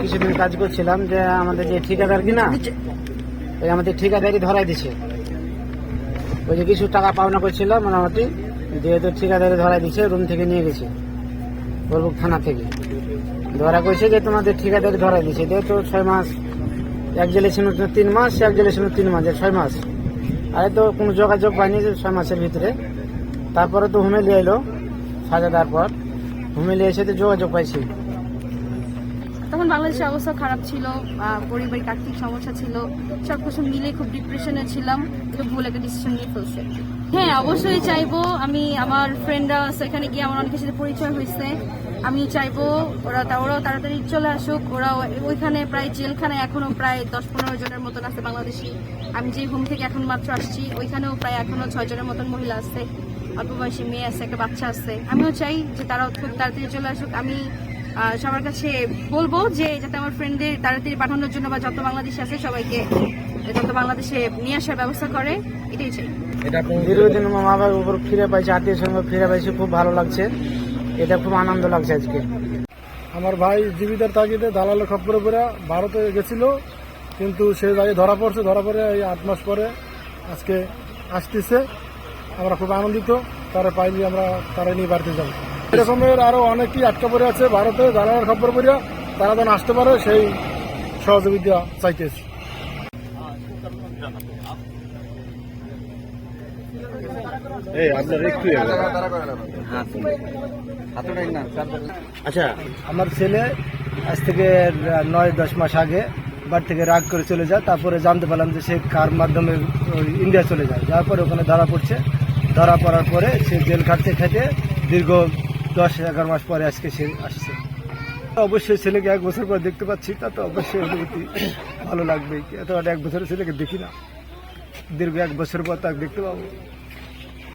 কিছুদিন কাজ করছিলাম যে আমাদের যে ঠিকাদার কিনা, ওই আমাদের ঠিকাদারি ধরাই দিছে। ওই যে কিছু টাকা পাওনা করছিল মোটামুটি, যেহেতু ঠিকাদারি ধরাই দিছে, রুম থেকে নিয়ে গেছে বলবুক থানা থেকে। ধরা কইছে যে তোমাদের ঠিকাদারি ধরাই দিছে, যেহেতু ছয় মাস, এক জেলে ছিল তিন মাস, এক জেলে ছিল তিন মাস ছয় মাস। আরে তো কোনো যোগাযোগ পাইনি যে ছয় মাসের ভিতরে। তারপরে তো হুমে লিয়ে এলো সাজা দেওয়ার পর। হুমে লিয়ে এসে তো যোগাযোগ পাইছি। বাংলাদেশের অবস্থা খারাপ ছিল পরিবারিক আর্থিক সমস্যা ছিল সব কিছু মিলে খুব ডিপ্রেশনে ছিলাম তো ভুল একটা ডিসিশন নিয়ে ফেলছে। হ্যাঁ অবশ্যই চাইব, আমি, আমার ফ্রেন্ডরা সেখানে গিয়ে আমার অনেকের সাথে পরিচয় হয়েছে। আমি চাইব, ওরা ওরাও তাড়াতাড়ি চলে আসুক ওরা ওইখানে প্রায় জেলখানায় এখনও প্রায় দশ পনেরো জনের মতন আছে বাংলাদেশি। আমি যে হোম থেকে এখন মাত্র আসছি, ওইখানেও প্রায় এখনও জনের মতন মহিলা আছে। অল্প বয়সী মেয়ে আছে, একটা বাচ্চা আছে। আমিও চাই যে তারাও খুব তাড়াতাড়ি চলে আসুক। আমি সবার কাছে বলব যে যাতে আমার ফ্রেন্ডদের তাড়াতাড়ি পাঠানোর জন্য বা যত বাংলাদেশে আছে সবাইকে যত বাংলাদেশে নিয়ে আসার ব্যবস্থা করে এটাই চাই। দীর্ঘদিন মা বাবার উপর ফিরে পাইছে আত্মীয় সঙ্গে ফিরে পাইছে খুব ভালো লাগছে। এটা খুব আনন্দ লাগছে আজকে। আমার ভাই জীবিতার তাগিদে দালালের খপ্পরে পরে ভারতে গেছিল কিন্তু সে জায়গায় ধরা পড়ছে ধরা পড়ে এই আট মাস পরে আজকে আসতেছে। আমরা খুব আনন্দিত তারা পাইলি আমরা তারা নিয়ে বাড়িতে যাব। এরকমের আরও অনেকেই আটকা পড়ে আছে ভারতে দালালের খপ্পর পড়িয়া তারা যেন আসতে পারে সেই সহযোগিতা চাইতেছি। আচ্ছা আমার ছেলে আজ থেকে নয় দশ মাস আগে বাড়ি থেকে রাগ করে চলে যায় তারপরে জানতে পারলাম যে সে কার মাধ্যমে ইন্ডিয়া চলে যায়। যাওয়ার পরে ওখানে ধরা পড়ছে। ধরা পড়ার পরে সে জেল খাটতে খেতে দীর্ঘ দশ এগারো মাস পরে আজকে সে আসছে। অবশ্যই ছেলেকে এক বছর পর দেখতে পাচ্ছি, তা তো অবশ্যই অনুভূতি ভালো লাগবে এত এক বছরের ছেলেকে দেখি না। দীর্ঘ এক বছর পর তাকে দেখতে পাবো।